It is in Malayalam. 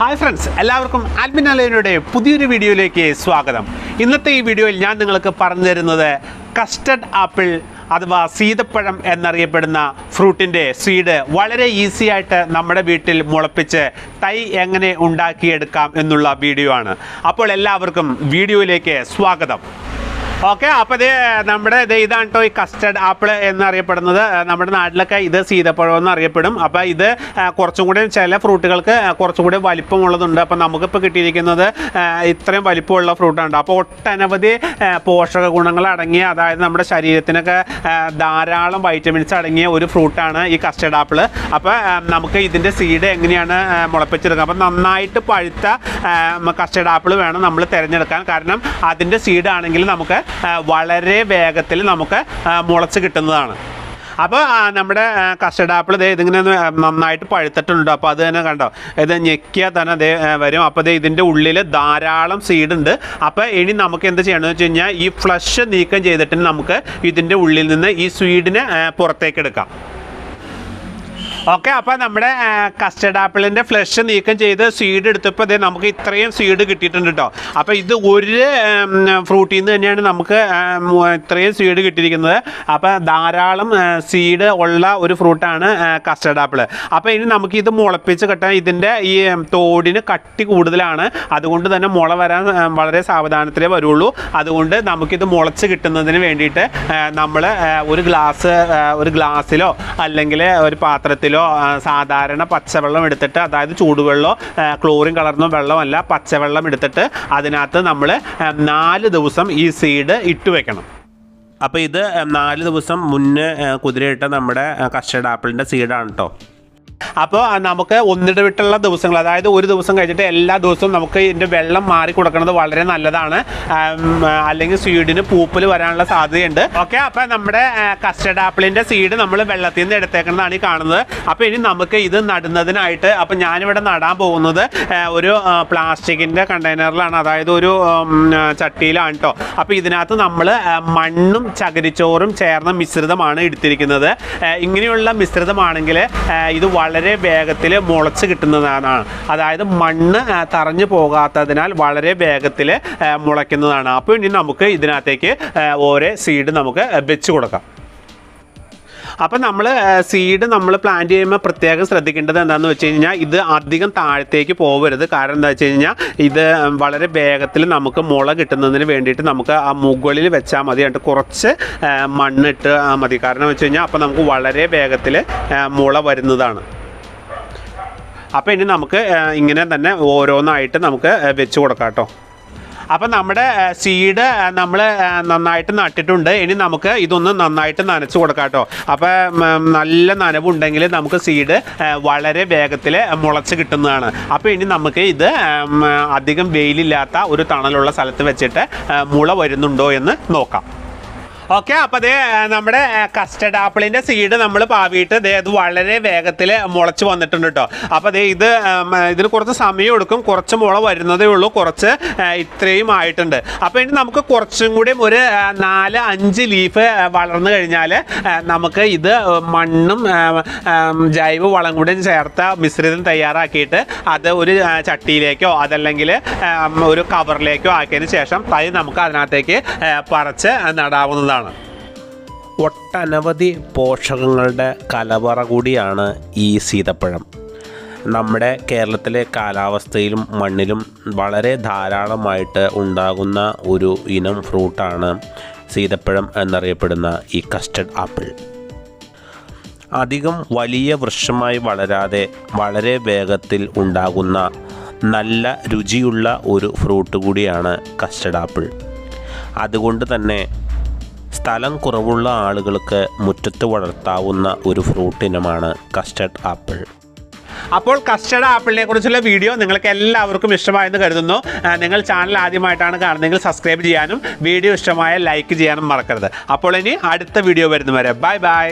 ഹായ് ഫ്രണ്ട്സ് എല്ലാവർക്കും ആൽബിൻ പുതിയൊരു വീഡിയോയിലേക്ക് സ്വാഗതം. ഇന്നത്തെ ഈ വീഡിയോയിൽ ഞാൻ നിങ്ങൾക്ക് പറഞ്ഞു തരുന്നത് കസ്റ്റഡ് ആപ്പിൾ അഥവാ സീതപ്പഴം എന്നറിയപ്പെടുന്ന ഫ്രൂട്ടിന്റെ സീഡ് വളരെ ഈസി ആയിട്ട് നമ്മുടെ വീട്ടിൽ മുളപ്പിച്ച് തൈ എങ്ങനെ ഉണ്ടാക്കിയെടുക്കാം എന്നുള്ള വീഡിയോ ആണ്. അപ്പോൾ എല്ലാവർക്കും വീഡിയോയിലേക്ക് സ്വാഗതം. ഓക്കെ അപ്പോൾ ഇത് നമ്മുടെ ഇത് ഇതാണ് കേട്ടോ ഈ കസ്റ്റഡ് ആപ്പിൾ എന്നറിയപ്പെടുന്നത്. നമ്മുടെ നാട്ടിലൊക്കെ ഇത് സീതപ്പഴം എന്നറിയപ്പെടും അപ്പോൾ ഇത് കുറച്ചും കൂടി ചില ഫ്രൂട്ടുകൾക്ക് കുറച്ചും കൂടി വലിപ്പമുള്ളതുണ്ട്. അപ്പോൾ നമുക്കിപ്പോൾ കിട്ടിയിരിക്കുന്നത് ഇത്രയും വലിപ്പമുള്ള ഫ്രൂട്ടാണ് അപ്പോൾ ഒട്ടനവധി പോഷക ഗുണങ്ങൾ അടങ്ങിയ അതായത് നമ്മുടെ ശരീരത്തിനൊക്കെ ധാരാളം വൈറ്റമിൻസ് അടങ്ങിയ ഒരു ഫ്രൂട്ടാണ് ഈ കസ്റ്റഡ് ആപ്പിൾ അപ്പോൾ നമുക്ക് ഇതിന്റെ സീഡ് എങ്ങനെയാണ് മുളപ്പിച്ചെടുക്കുക? അപ്പോൾ നന്നായിട്ട് പഴുത്ത കസ്റ്റഡ് ആപ്പിൾ വേണം നമ്മൾ തിരഞ്ഞെടുക്കാൻ. കാരണം അതിന്റെ സീഡാണെങ്കിൽ നമുക്ക് വളരെ വേഗത്തിൽ നമുക്ക് മുളച്ച് കിട്ടുന്നതാണ്. അപ്പോൾ നമ്മുടെ കസ്റ്റഡ് ആപ്പിൾ ദേ ഇതിങ്ങനെ നന്നായിട്ട് പഴുത്തിട്ടുണ്ട്. അപ്പോൾ അത് തന്നെ കണ്ടോ? ഇത് ഞെക്കിയാൽ തന്നെ ദേ വരും. അപ്പോൾ ദേ ഇതിന്റെ ഉള്ളിൽ ധാരാളം സീഡ് ഉണ്ട്. അപ്പോൾ ഇനി നമുക്ക് എന്ത് ചെയ്യണമെന്ന് വെച്ച് കഴിഞ്ഞാൽ ഈ ഫ്ലഷ് നീക്കം ചെയ്തിട്ട് നമുക്ക് ഇതിന്റെ ഉള്ളിൽ നിന്ന് ഈ സ്വീഡിനെ പുറത്തേക്ക് എടുക്കാം. ഓക്കെ അപ്പോൾ നമ്മുടെ കസ്റ്റഡ് ആപ്പിളിന്റെ ഫ്ലഷ് നീക്കം ചെയ്ത് സീഡ് എടുത്തപ്പോൾ ഇതേ നമുക്ക് ഇത്രയും സീഡ് കിട്ടിയിട്ടുണ്ട് കേട്ടോ അപ്പോൾ ഇത് ഒരു ഫ്രൂട്ടിൽ നിന്ന് തന്നെയാണ് നമുക്ക് ഇത്രയും സീഡ് കിട്ടിയിരിക്കുന്നത്. അപ്പോൾ ധാരാളം സീഡ് ഉള്ള ഒരു ഫ്രൂട്ടാണ് കസ്റ്റഡ് ആപ്പിൾ അപ്പോൾ ഇനി നമുക്ക് ഇത് മുളപ്പിച്ച് കിട്ടാൻ ഇതിന്റെ ഈ തോടിന് കട്ടി കൂടുതലാണ്. അതുകൊണ്ട് തന്നെ മുള വരാൻ വളരെ സാവധാനത്തിലേ വരുള്ളൂ. അതുകൊണ്ട് നമുക്കിത് മുളച്ച് കിട്ടുന്നതിന് വേണ്ടിയിട്ട് നമ്മൾ ഒരു ഗ്ലാസ് ഒരു ഗ്ലാസ്സിലോ അല്ലെങ്കിൽ ഒരു പാത്രത്തിലോ ആ, സാധാരണ പച്ചവെള്ളം എടുത്തിട്ട് അതായത് ചൂടുവെള്ളമോ ക്ലോറിൻ കലർന്ന വെള്ളമല്ല പച്ചവെള്ളം എടുത്തിട്ട് അതിനകത്ത് നമ്മൾ നാല് ദിവസം ഈ സീഡ് ഇട്ട് വെക്കണം. അപ്പോൾ ഇത് നാല് ദിവസം മുന്നേ കുതിരയിട്ട നമ്മുടെ കസ്റ്റേഡ് ആപ്പിളിന്റെ സീഡാണ് കേട്ടോ അപ്പോൾ നമുക്ക് ഒന്നിടവിട്ടുള്ള ദിവസങ്ങൾ അതായത് ഒരു ദിവസം കഴിഞ്ഞിട്ട് എല്ലാ ദിവസവും നമുക്ക് ഇതിന്റെ വെള്ളം മാറി കൊടുക്കുന്നത് വളരെ നല്ലതാണ്. അല്ലെങ്കിൽ സീഡിന് പൂപ്പൽ വരാനുള്ള സാധ്യതയുണ്ട്. ഓക്കെ അപ്പോൾ നമ്മുടെ കസ്റ്റർഡ് ആപ്പിളിന്റെ സീഡ് നമ്മൾ വെള്ളത്തിൽ നിന്ന് എടുത്തേക്കുന്നതാണ് ഈ കാണുന്നത്. അപ്പോൾ ഇനി നമുക്ക് ഇത് നടുന്നതിനായിട്ട് അപ്പോൾ ഞാനിവിടെ നടാൻ പോകുന്നത് ഒരു പ്ലാസ്റ്റിക്കിന്റെ കണ്ടെയ്നറിലാണ് അതായത് ഒരു ചട്ടിയിലാണ് കേട്ടോ അപ്പോൾ ഇതിനകത്ത് നമ്മൾ മണ്ണും ചകിരിച്ചോറും ചേർന്ന മിശ്രിതമാണ് എടുത്തിരിക്കുന്നത്. ഇങ്ങനെയുള്ള മിശ്രിതമാണെങ്കിൽ ഇത് വളരെ വേഗത്തിൽ മുളച്ച് കിട്ടുന്നതാണ്. അതായത് മണ്ണ് തറഞ്ഞു പോകാത്തതിനാൽ വളരെ വേഗത്തിൽ മുളയ്ക്കുന്നതാണ്. അപ്പോൾ ഇനി നമുക്ക് ഇതിനകത്തേക്ക് ഓരോ സീഡ് നമുക്ക് വെച്ച് കൊടുക്കാം. അപ്പം നമ്മൾ സീഡ് നമ്മൾ പ്ലാന്റ് ചെയ്യുമ്പോൾ പ്രത്യേകം ശ്രദ്ധിക്കേണ്ടത് എന്താണെന്ന് വെച്ച് കഴിഞ്ഞാൽ ഇത് അധികം താഴത്തേക്ക് പോകരുത് കാരണം എന്താ വെച്ച് കഴിഞ്ഞാൽ ഇത് വളരെ വേഗത്തിൽ നമുക്ക് മുള കിട്ടുന്നതിന് വേണ്ടിയിട്ട് നമുക്ക് ആ മുകളിൽ വെച്ചാൽ മതി. എന്നിട്ട് കുറച്ച് മണ്ണിട്ട് മതി. കാരണം വെച്ച് കഴിഞ്ഞാൽ അപ്പം നമുക്ക് വളരെ വേഗത്തിൽ മുള വരുന്നതാണ്. അപ്പോൾ ഇനി നമുക്ക് ഇങ്ങനെ തന്നെ ഓരോന്നായിട്ട് നമുക്ക് വെച്ച് കൊടുക്കാം കേട്ടോ അപ്പം നമ്മുടെ സീഡ് നമ്മൾ നന്നായിട്ട് നട്ടിട്ടുണ്ട്. ഇനി നമുക്ക് ഇതൊന്ന് നന്നായിട്ട് നനച്ച് കൊടുക്കാം കേട്ടോ അപ്പം നല്ല നനവുണ്ടെങ്കിൽ നമുക്ക് സീഡ് വളരെ വേഗത്തിൽ മുളച്ച് കിട്ടുന്നതാണ്. അപ്പോൾ ഇനി നമുക്ക് ഇത് അധികം വെയിലില്ലാത്ത ഒരു തണലുള്ള സ്ഥലത്ത് വെച്ചിട്ട് മുള വരുന്നുണ്ടോ എന്ന് നോക്കാം. ഓക്കെ അപ്പോൾ അതേ നമ്മുടെ കസ്റ്റഡ് ആപ്പിളിന്റെ സീഡ് നമ്മൾ പാവിയിട്ട് ദേ അത് വളരെ വേഗത്തിൽ മുളച്ച് വന്നിട്ടുണ്ട് കേട്ടോ അപ്പോൾ ദേ ഇത് ഇതിന് കുറച്ച് സമയം എടുക്കും. കുറച്ച് മുള വരുന്നതേ ഉള്ളൂ. കുറച്ച് ഇത്രയും ആയിട്ടുണ്ട്. അപ്പോൾ ഇനി നമുക്ക് കുറച്ചും കൂടി ഒരു നാല് അഞ്ച് ലീഫ് വളർന്നു കഴിഞ്ഞാൽ നമുക്ക് ഇത് മണ്ണും ജൈവ വളം കൂടി ചേർത്ത മിശ്രിതം തയ്യാറാക്കിയിട്ട് അത് ഒരു ചട്ടിയിലേക്കോ അതല്ലെങ്കിൽ ഒരു കവറിലേക്കോ ആക്കിയതിന് ശേഷം തൈ നമുക്ക് അതിനകത്തേക്ക് പറിച്ച് നടാവുന്നതാണ്. ഒട്ടനവധി പോഷകങ്ങളുടെ കലവറ കൂടിയാണ് ഈ സീതപ്പഴം. നമ്മുടെ കേരളത്തിലെ കാലാവസ്ഥയിലും മണ്ണിലും വളരെ ധാരാളമായിട്ട് ഉണ്ടാകുന്ന ഒരു ഇനം ഫ്രൂട്ടാണ് സീതപ്പഴം എന്നറിയപ്പെടുന്ന ഈ കസ്റ്റഡ് ആപ്പിൾ. അധികം വലിയ വൃക്ഷമായി വളരാതെ വളരെ വേഗത്തിൽ ഉണ്ടാകുന്ന നല്ല രുചിയുള്ള ഒരു ഫ്രൂട്ട് കൂടിയാണ് കസ്റ്റഡ് ആപ്പിൾ. അതുകൊണ്ട് തന്നെ സ്ഥലം കുറവുള്ള ആളുകൾക്ക് മുറ്റത്ത് വളർത്താവുന്ന ഒരു ഫ്രൂട്ടിനമാണ് കസ്റ്റർഡ് ആപ്പിൾ അപ്പോൾ കസ്റ്റർഡ് ആപ്പിളിനെ കുറിച്ചുള്ള വീഡിയോ നിങ്ങൾക്ക് എല്ലാവർക്കും ഇഷ്ടമായെന്ന് കരുതുന്നു. നിങ്ങൾ ചാനൽ ആദ്യമായിട്ടാണ് കാണുന്നതെങ്കിൽ സബ്സ്ക്രൈബ് ചെയ്യാനും വീഡിയോ ഇഷ്ടമായ ലൈക്ക് ചെയ്യാനും മറക്കരുത്. അപ്പോൾ ഇനി അടുത്ത വീഡിയോ വരുന്നവരെ ബൈ ബൈ